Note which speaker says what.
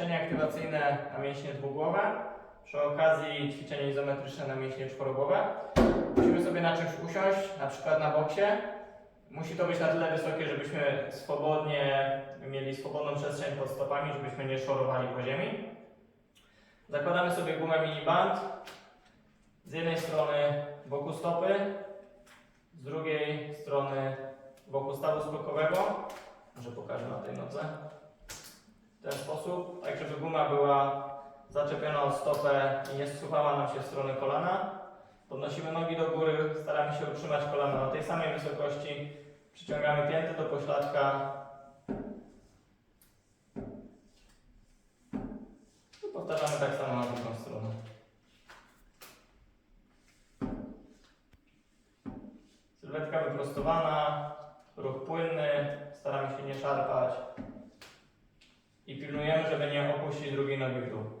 Speaker 1: Ćwiczenie aktywacyjne na mięśnie dwugłowe. Przy okazji ćwiczenie izometryczne na mięśnie czworogłowe. Musimy sobie na czymś usiąść, na przykład na boksie. Musi to być na tyle wysokie, żebyśmy swobodnie mieli swobodną przestrzeń pod stopami, żebyśmy nie szorowali po ziemi. Zakładamy sobie gumę miniband. Z jednej strony wokół stopy, z drugiej strony wokół stawu skokowego. Może pokażę na tej nodze. W ten sposób, żeby guma była zaczepiona o stopę i nie zsuwała nam się w stronę kolana. Podnosimy nogi do góry, staramy się utrzymać kolana na tej samej wysokości. Przyciągamy pięty do pośladka. I powtarzamy tak samo na drugą stronę. Sylwetka wyprostowana, ruch płynny, staramy się nie szarpać i pilnujemy, żeby nie opuścić drugiej nogi w dół.